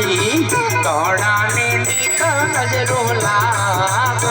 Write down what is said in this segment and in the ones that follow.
મારી દોડાને દીખ નજરો લાગ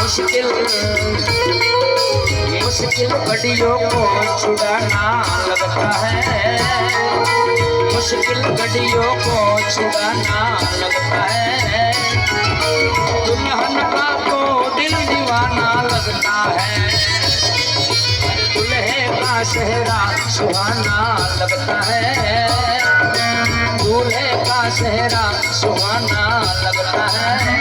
मुश्किल मुश्किल मुश्किल को छुड़ाना लगता है। मुश्किल घड़ियों को छुड़ाना लगता है। दुल्हन का तो दिल दीवाना लगता है। दुल्हे का चेहरा सुहाना लगता है। दूल्हे का चेहरा सुहाना लगता है।